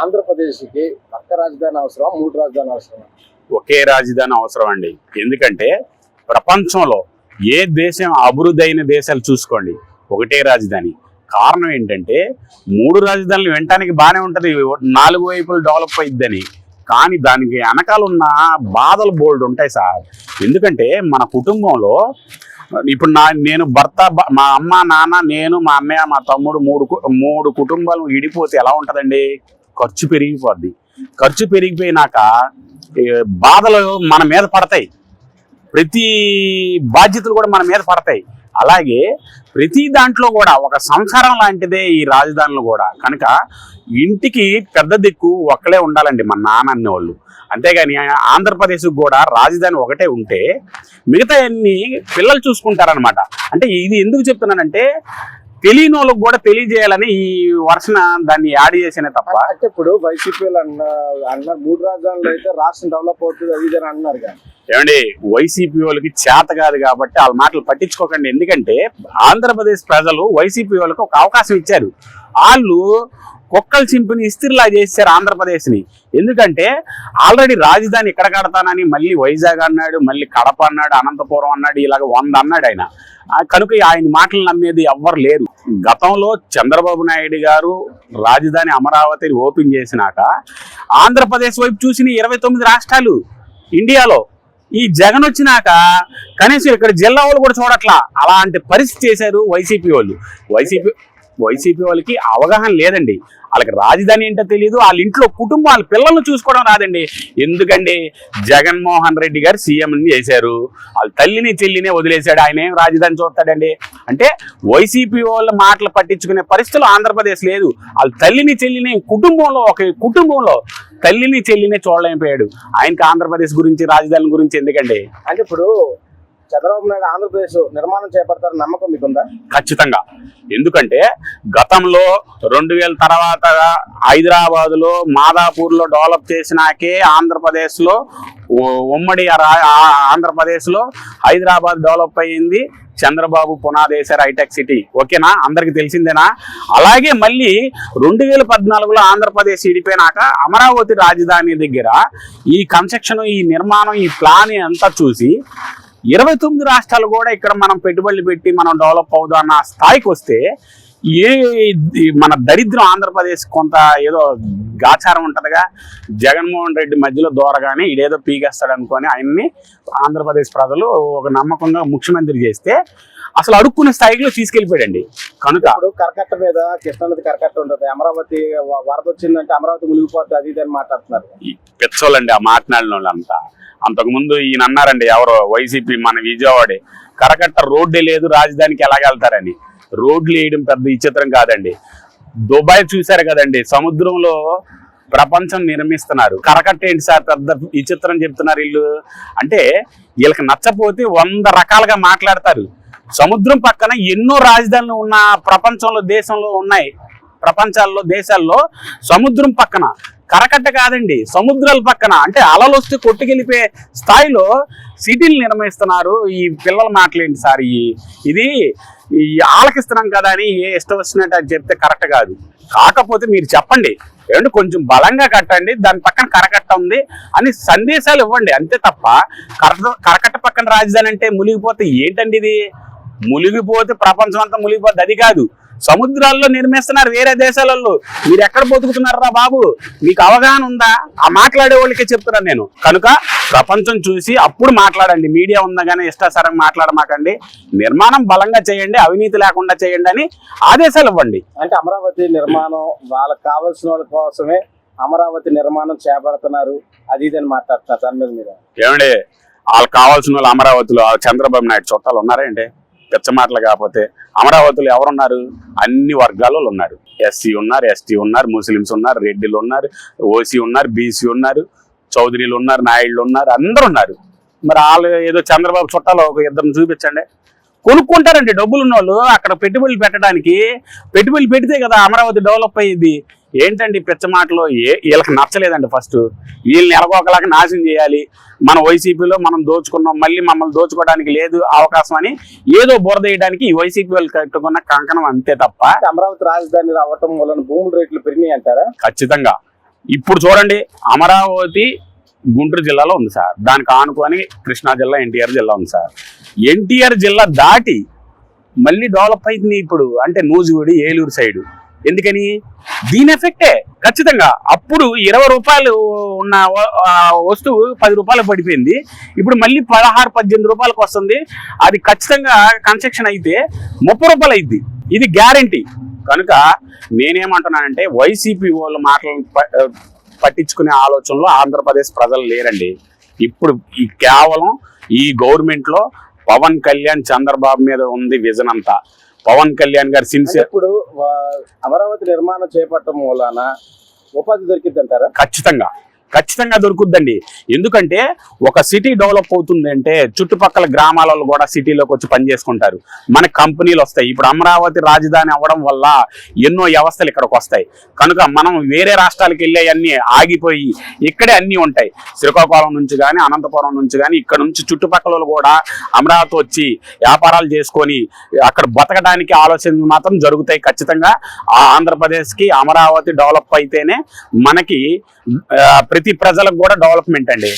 ఆంధ్రప్రదేశ్కి పక్క రాజధాని అవసరం మూడు రాజధాని అవసరం ఒకే రాజధాని అవసరం అండి. ఎందుకంటే ప్రపంచంలో ఏ దేశం అభివృద్ధి అయిన దేశాలు చూసుకోండి ఒకటే రాజధాని. కారణం ఏంటంటే మూడు రాజధానులు వినటానికి బాగానే ఉంటుంది నాలుగు వైపులు డెవలప్ అయిద్దని. కానీ దానికి వెనకాల ఉన్న బాధలు బోల్డ్ ఉంటాయి సార్. ఎందుకంటే మన కుటుంబంలో ఇప్పుడు నా నేను భర్త మా అమ్మ నాన్న నేను మా అన్నయ్య మా తమ్ముడు మూడు కు- మూడు కుటుంబాలు విడిపోతే ఎలా ఉంటుందండి? ఖర్చు పెరిగిపోద్ది. ఖర్చు పెరిగిపోయినాక బాధలు మన మీద పడతాయి. ప్రతి బాధ్యతలు కూడా మన మీద పడతాయి. అలాగే ప్రతి దాంట్లో కూడా ఒక సంసారం లాంటిదే ఈ రాజధానులు కూడా. కనుక ఇంటికి పెద్ద దిక్కు ఒక్కలే ఉండాలండి మన నాన్న అనేవాళ్ళు అంతేగాని ఆంధ్రప్రదేశ్కి కూడా రాజధాని ఒకటే ఉంటే మిగతా అన్ని పిల్లలు చూసుకుంటారనమాట అంటే ఇది ఎందుకు చెప్తున్నానంటే తెలియని వాళ్ళకి కూడా తెలియజేయాలని ఈ వర్షన దాన్ని యాడ్ చేసిన తప్ప. అంటే ఇప్పుడు వైసీపీ అన్న అన్నారు మూడు రాజధానులు అయితే రాష్ట్రం డెవలప్ అవుతుంది అది అని అన్నారు ఏమండి వైసీపీ వాళ్ళకి చేత కాదు కాబట్టి వాళ్ళ మాటలు పట్టించుకోకండి. ఎందుకంటే ఆంధ్రప్రదేశ్ ప్రజలు వైసీపీ వాళ్ళకి ఒక అవకాశం ఇచ్చారు. వాళ్ళు కుక్కల చింపిని ఇస్తిరిలా చేశారు ఆంధ్రప్రదేశ్ని. ఎందుకంటే ఆల్రెడీ రాజధాని ఇక్కడ కడతానని మళ్ళీ వైజాగ్ అన్నాడు మళ్ళీ కడప అన్నాడు అనంతపురం అన్నాడు ఇలాగ వంద అన్నాడు ఆయన. కనుక ఆయన మాటలు నమ్మేది ఎవ్వరు లేరు. గతంలో చంద్రబాబు నాయుడు గారు రాజధాని అమరావతిని ఓపెన్ చేసినాక ఆంధ్రప్రదేశ్ వైపు చూసిన ఇరవై తొమ్మిది రాష్ట్రాలు ఇండియాలో ఈ జగన్ వచ్చినాక కనీసం ఇక్కడ జిల్లా వాళ్ళు కూడా చూడట్లా. అలాంటి పరిస్థితి చేశారు వైసీపీ వాళ్ళు. వైసీపీ వైసీపీ వాళ్ళకి అవగాహన లేదండి. వాళ్ళకి రాజధాని ఏంటో తెలియదు వాళ్ళ ఇంట్లో కుటుంబం వాళ్ళ పిల్లల్ని చూసుకోవడం రాదండి. ఎందుకండి? జగన్మోహన్ రెడ్డి గారు సీఎంని చేశారు. వాళ్ళ తల్లిని చెల్లినే వదిలేశాడు. ఆయన ఏం రాజధాని చూస్తాడండి? అంటే వైసీపీ వాళ్ళ మాటలు పట్టించుకునే పరిస్థితులు ఆంధ్రప్రదేశ్ లేదు. వాళ్ళ తల్లిని చెల్లిని కుటుంబంలో ఒక కుటుంబంలో తల్లిని చెల్లినే చూడలేకపోయాడు. ఆయనకి ఆంధ్రప్రదేశ్ గురించి రాజధాని గురించి ఎందుకండి? అంటే ఇప్పుడు చంద్రబాబు నాయుడు ఆంధ్రప్రదేశ్ నిర్మాణం చేపడతారు నమ్మకం మీకుందా? ఖచ్చితంగా. ఎందుకంటే గతంలో రెండు వేల తర్వాత హైదరాబాద్లో మాదాపూర్లో డెవలప్ చేసినాకే ఆంధ్రప్రదేశ్లో ఉమ్మడి ఆంధ్రప్రదేశ్లో హైదరాబాద్ డెవలప్ అయ్యింది. చంద్రబాబు పునాదేశారు హైటెక్ సిటీ. ఓకేనా? అందరికి తెలిసిందేనా? అలాగే మళ్ళీ రెండు వేల పద్నాలుగులో ఆంధ్రప్రదేశ్ విడిపోయినాక అమరావతి రాజధాని దగ్గర ఈ కన్స్ట్రక్షన్ ఈ నిర్మాణం ఈ ప్లాన్ అంతా చూసి ఇరవై తొమ్మిది రాష్ట్రాలు కూడా ఇక్కడ మనం పెట్టుబడులు పెట్టి మనం డెవలప్ అవుదాం అన్న స్థాయికి వస్తే ఏ మన దరిద్రం ఆంధ్రప్రదేశ్ కొంత ఏదో గాచారం ఉంటదిగా. జగన్మోహన్ రెడ్డి మధ్యలో దూరగానే ఇదేదో పీకేస్తాడు అనుకొని ఆయన్ని ఆంధ్రప్రదేశ్ ప్రజలు ఒక నమ్మకంగా ముఖ్యమంత్రి చేస్తే అసలు అడుక్కునే స్థాయిలో తీసుకెళ్ళిపోయాడండి. కనుక ఇప్పుడు కరకట్ట మీద కృష్ణానది కరకట్ట ఉంటుంది. అమరావతి వరద వచ్చిందంటే అమరావతి మునిగిపోతుంది అది ఇది అని మాట్లాడుతున్నారు. పిచ్చోళ్ళండి ఆ మాట్లాడిన వాళ్ళంతా. అంతకుముందు ఈయన అన్నారండి ఎవరో వైసీపీ మన విజయవాడే. కరకట్ట రోడ్డే లేదు రాజధానికి ఎలాగెళ్తారని రోడ్లు వేయడం పెద్ద విచిత్రం కాదండి. దుబాయ్ చూశారు కదండి సముద్రంలో ప్రపంచం నిర్మిస్తున్నారు. కరకట్ట ఏంటి సార్ పెద్ద విచిత్రం చెప్తున్నారు వీళ్ళు? అంటే వీళ్ళకి నచ్చపోతే వంద రకాలుగా మాట్లాడతారు. సముద్రం పక్కన ఎన్నో రాజధానులు ఉన్న ప్రపంచంలో దేశంలో ఉన్నాయి. ప్రపంచాల్లో దేశాల్లో సముద్రం పక్కన కరకట్ట కాదండి సముద్రాల పక్కన. అంటే అలలు వస్తే కొట్టుకెళ్ళిపోయే స్థాయిలో సిటీలు నిర్మిస్తున్నారు ఈ పిల్లల మాటలేంటి సార్? ఈ ఇది ఈ ఆలకిస్తున్నాం కదా అని ఏ ఇష్టం వచ్చినట్టు అని చెప్తే కరెక్ట్ కాదు. కాకపోతే మీరు చెప్పండి ఏమంటే కొంచెం బలంగా కట్టండి దాని పక్కన కరకట్ట ఉంది అని సందేశాలు ఇవ్వండి అంతే తప్ప కరకట్ట కరకట్ట పక్కన రాజధాని అంటే మునిగిపోతే ఏంటండి ఇది? మునిగిపోతే ప్రపంచం అంతా మునిగిపోద్ది అది కాదు. సముద్రాల్లో నిర్మిస్తున్నారు వేరే దేశాలలో మీరు ఎక్కడ బతుకుతున్నారా బాబు? మీకు అవగాహన ఉందా? ఆ మాట్లాడే వాళ్ళకే చెప్తున్నాను నేను. కనుక ప్రపంచం చూసి అప్పుడు మాట్లాడండి. మీడియా ఉందగానే ఇష్టాసారంగా మాట్లాడమాకండి. నిర్మాణం బలంగా చేయండి అవినీతి లేకుండా చేయండి అని ఆదేశాలు ఇవ్వండి. అంటే అమరావతి నిర్మాణం వాళ్ళకి కావాల్సిన వాళ్ళ కోసమే అమరావతి నిర్మాణం చేపడుతున్నారు. అది ఇది అని మాట్లాడుతున్నారు. దాని మీద మీరు ఏమండి? వాళ్ళకి కావాల్సిన వాళ్ళు అమరావతిలో చంద్రబాబు నాయుడు చుట్టాలు ఉన్నారేంటి పిచ్చ మాటలు కాకపోతే అమరావతిలో ఎవరున్నారు? అన్ని వర్గాలలో ఉన్నారు. ఎస్సీ ఉన్నారు ఎస్టీ ఉన్నారు ముస్లిమ్స్ ఉన్నారు రెడ్డిలు ఉన్నారు ఓసీ ఉన్నారు బీసీ ఉన్నారు చౌదరీలు ఉన్నారు నాయుళ్ళు ఉన్నారు అందరు ఉన్నారు. మరి వాళ్ళు ఏదో చంద్రబాబు చుట్టాలో ఒక ఇద్దరిని చూపించండి. కొనుక్కుంటారండి డబ్బులు ఉన్న వాళ్ళు అక్కడ పెట్టుబడులు పెట్టడానికి పెట్టుబడులు పెడితే కదా అమరావతి డెవలప్ అయ్యింది ఏంటండి పిచ్చ మాటలు? ఏ వీళ్ళకి నచ్చలేదండి ఫస్ట్ వీళ్ళని ఎలాగోకలాగా నాశనం చేయాలి. మన వైసీపీలో మనం దోచుకున్నాం మళ్ళీ మమ్మల్ని దోచుకోవడానికి లేదు అవకాశం అని ఏదో బురద వేయడానికి ఈ వైసీపీ వాళ్ళు కట్టుకున్న కంకణం అంతే తప్ప అమరావతి రాజధాని రావటం వలన భూముల రేట్లు పెరిగినాయి అంటారా? ఖచ్చితంగా. ఇప్పుడు చూడండి అమరావతి గుంటూరు జిల్లాలో ఉంది సార్. దానికి ఆనుకొని కృష్ణా జిల్లా ఎన్టీఆర్ జిల్లా ఉంది సార్. ఎన్టీఆర్ జిల్లా దాటి మళ్ళీ డెవలప్ అవుతుంది ఇప్పుడు. అంటే నూజివీడు ఏలూరు సైడు ఎందుకని? దీని ఎఫెక్టే. ఖచ్చితంగా. అప్పుడు ఇరవై రూపాయలు ఉన్న వస్తువు పది రూపాయలు పడిపోయింది. ఇప్పుడు మళ్ళీ పదహారు పద్దెనిమిది రూపాయలకు వస్తుంది. అది ఖచ్చితంగా కన్స్ట్రక్షన్ అయితే ముప్పై రూపాయలు అయింది ఇది గ్యారంటీ. కనుక నేనేమంటున్నానంటే వైసీపీ వాళ్ళ మాటలు ప- పట్టించుకునే ఆలోచనలో ఆంధ్రప్రదేశ్ ప్రజలు లేరండి. ఇప్పుడు ఈ కేవలం ఈ గవర్నమెంట్లో పవన్ కళ్యాణ్ చంద్రబాబు మీద ఉంది విజన్ అంతా. పవన్ కళ్యాణ్ గారు సిన్సియర్. ఇప్పుడు అమరావతి నిర్మాణం చేపట్టడం మూలాన ఉపాధి దొరికిద్ది అంటారా ఖచ్చితంగా. ఖచ్చితంగా దొరుకుద్దండి. ఎందుకంటే ఒక సిటీ డెవలప్ అవుతుంది అంటే చుట్టుపక్కల గ్రామాలలో కూడా సిటీలోకి వచ్చి పని చేసుకుంటారు. మన కంపెనీలు వస్తాయి. ఇప్పుడు అమరావతి రాజధాని అవ్వడం వల్ల ఎన్నో వ్యవస్థలు ఇక్కడికి వస్తాయి. కనుక మనం వేరే రాష్ట్రాలకు వెళ్ళే అన్ని ఆగిపోయి ఇక్కడే అన్ని ఉంటాయి. శ్రీకాకుళం నుంచి కానీ అనంతపురం నుంచి కానీ ఇక్కడ నుంచి చుట్టుపక్కల కూడా అమరావతి వచ్చి వ్యాపారాలు చేసుకొని అక్కడ బతకడానికి ఆలోచనలు మాత్రం జరుగుతాయి ఖచ్చితంగా. ఆ ఆంధ్రప్రదేశ్కి అమరావతి డెవలప్ అయితేనే మనకి ప్రతి ప్రతి ప్రజలకు కూడా డెవలప్మెంట్ అండి.